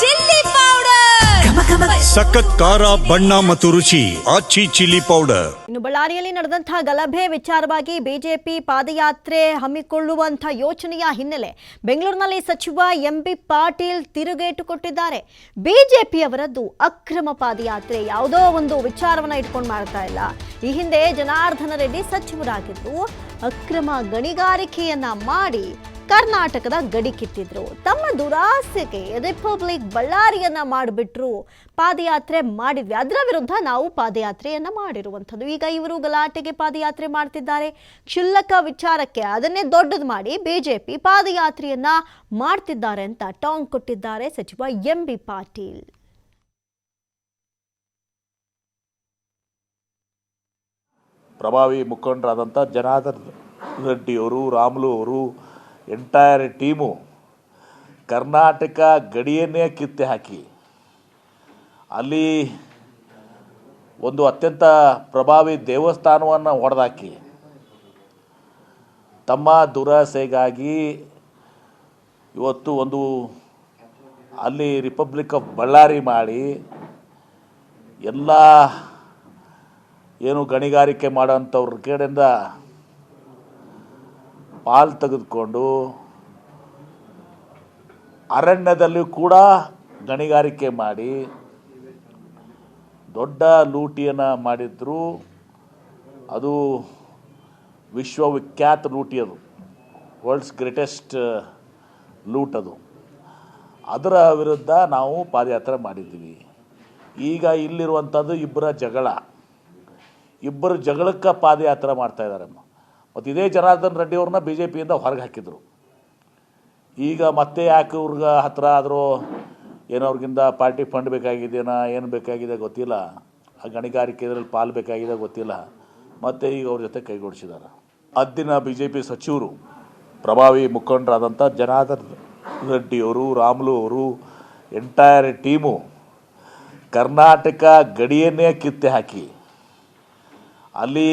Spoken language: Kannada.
Chilli powder. ಸಖತ್ ಖಾರ ಬಣ್ಣ ಮತ್ತು ರುಚಿ ಆಚಿ ಚಿಲ್ಲಿ ಪೌಡರ್. ಇನ್ನು ಬಳ್ಳಾರಿಯಲ್ಲಿ ನಡೆದಂತಹ ಗಲಭೆ ವಿಚಾರವಾಗಿ ಬಿಜೆಪಿ ಪಾದಯಾತ್ರೆ ಹಮ್ಮಿಕೊಳ್ಳುವಂತಹ ಯೋಚನೆಯ ಹಿನ್ನೆಲೆ ಬೆಂಗಳೂರಿನಲ್ಲಿ ಸಚಿವ ಎಂ ಬಿ ಪಾಟೀಲ್ ತಿರುಗೇಟು ಕೊಟ್ಟಿದ್ದಾರೆ. ಬಿಜೆಪಿಯವರದ್ದು ಅಕ್ರಮ ಪಾದಯಾತ್ರೆ ಯಾವುದೋ ಒಂದು ವಿಚಾರವನ್ನ ಇಟ್ಕೊಂಡು ಮಾಡ್ತಾ ಇಲ್ಲ. ಈ ಹಿಂದೆ ಜನಾರ್ದನ ರೆಡ್ಡಿ ಸಚಿವರಾಗಿದ್ದು ಅಕ್ರಮ ಗಣಿಗಾರಿಕೆಯನ್ನ ಮಾಡಿ ಕರ್ನಾಟಕದ ಗಡಿ ಕಿತ್ತಿದ್ರು. ತಮ್ಮ ದುರಾಸೆಗೆ ರಿಪಬ್ಲಿಕ್ ಬಳ್ಳಾರಿಯನ್ನ ಮಾಡಿಬಿಟ್ರು. ಪಾದಯಾತ್ರೆ ಮಾಡಿದ್ವಿ. ಅದರ ವಿರುದ್ಧ ನಾವು ಪಾದಯಾತ್ರೆಯನ್ನ ಮಾಡಿರುವಂಥದ್ದು. ಈಗ ಇವರು ಗಲಾಟೆಗೆ ಪಾದಯಾತ್ರೆ ಮಾಡ್ತಿದ್ದಾರೆ. ಕ್ಷುಲ್ಲಕ ವಿಚಾರಕ್ಕೆ ಅದನ್ನೇ ದೊಡ್ಡದು ಮಾಡಿ ಬಿಜೆಪಿ ಪಾದಯಾತ್ರೆಯನ್ನ ಮಾಡ್ತಿದ್ದಾರೆ ಅಂತ ಟಾಂಗ್ ಕೊಟ್ಟಿದ್ದಾರೆ ಸಚಿವ ಎಂ ಬಿ ಪಾಟೀಲ್. ಪ್ರಭಾವಿ ಮುಖಂಡರಾದಂಥ ಜನಾರ್ದನ್ ರೆಡ್ಡಿಯವರು ರಾಮುಲು ಅವರು ಎಂಟೈರ್ ಟೀಮು ಕರ್ನಾಟಕ ಗಡಿಯನ್ನೇ ಕಿತ್ತೆ ಹಾಕಿ. ಅಲ್ಲಿ ಒಂದು ಅತ್ಯಂತ ಪ್ರಭಾವಿ ದೇವಸ್ಥಾನವನ್ನು ಹೊಡೆದಾಕಿ ತಮ್ಮ ದುರಾಸೆಗಾಗಿ ಇವತ್ತು ಒಂದು ಅಲ್ಲಿ ರಿಪಬ್ಲಿಕ್ ಆಫ್ ಬಳ್ಳಾರಿ ಮಾಡಿ ಎಲ್ಲ ಏನು ಗಣಿಗಾರಿಕೆ ಮಾಡೋಂಥವ್ರ ಕಡೆಯಿಂದ ಪಾಲು ತೆಗೆದುಕೊಂಡು ಅರಣ್ಯದಲ್ಲಿ ಕೂಡ ಗಣಿಗಾರಿಕೆ ಮಾಡಿ ದೊಡ್ಡ ಲೂಟಿಯನ್ನು ಮಾಡಿದ್ರು. ಅದು ವಿಶ್ವವಿಖ್ಯಾತ ಲೂಟಿ ಅದು. ವರ್ಲ್ಡ್ಸ್ ಗ್ರೇಟೆಸ್ಟ್ ಲೂಟ್ ಅದು. ಅದರ ವಿರುದ್ಧ ನಾವು ಪಾದಯಾತ್ರೆ ಮಾಡಿದ್ದೀವಿ. ಈಗ ಇಲ್ಲಿರುವಂಥದ್ದು ಇಬ್ಬರ ಜಗಳ. ಇಬ್ಬರು ಜಗಳಕ್ಕೆ ಪಾದಯಾತ್ರೆ ಮಾಡ್ತಾ ಇದ್ದಾರೆ. ಮತ್ತು ಇದೇ ಜನಾರ್ದನ್ ರೆಡ್ಡಿ ಅವ್ರನ್ನ ಬಿ ಜೆ ಪಿಯಿಂದ ಹೊರಗೆ ಹಾಕಿದರು. ಈಗ ಮತ್ತೆ ಯಾಕೆ ಇವ್ರಿಗೆ ಹತ್ರ ಆದರೂ ಏನೋ ಅವ್ರಿಗಿಂದ ಪಾರ್ಟಿ ಫಂಡ್ ಬೇಕಾಗಿದೆಯಾ ಏನು ಬೇಕಾಗಿದೆ ಗೊತ್ತಿಲ್ಲ. ಆ ಗಣಿಗಾರಿಕೆ ಇದರಲ್ಲಿ ಪಾಲು ಬೇಕಾಗಿದೆ ಗೊತ್ತಿಲ್ಲ. ಮತ್ತು ಈಗ ಅವ್ರ ಜೊತೆ ಕೈಗೂಡಿಸಿದ್ದಾರೆ ಅದಿನ ಬಿ ಜೆ ಪಿ ಸಚಿವರು, ಪ್ರಭಾವಿ ಮುಖಂಡರಾದಂಥ ಜನಾರ್ದನ್ ರೆಡ್ಡಿಯವರು ರಾಮುಲು ಅವರು, ಎಂಟೈರ್ ಟೀಮು ಕರ್ನಾಟಕ ಗಡಿಯನ್ನೇ ಕಿತ್ತೆ ಹಾಕಿ. ಅಲ್ಲಿ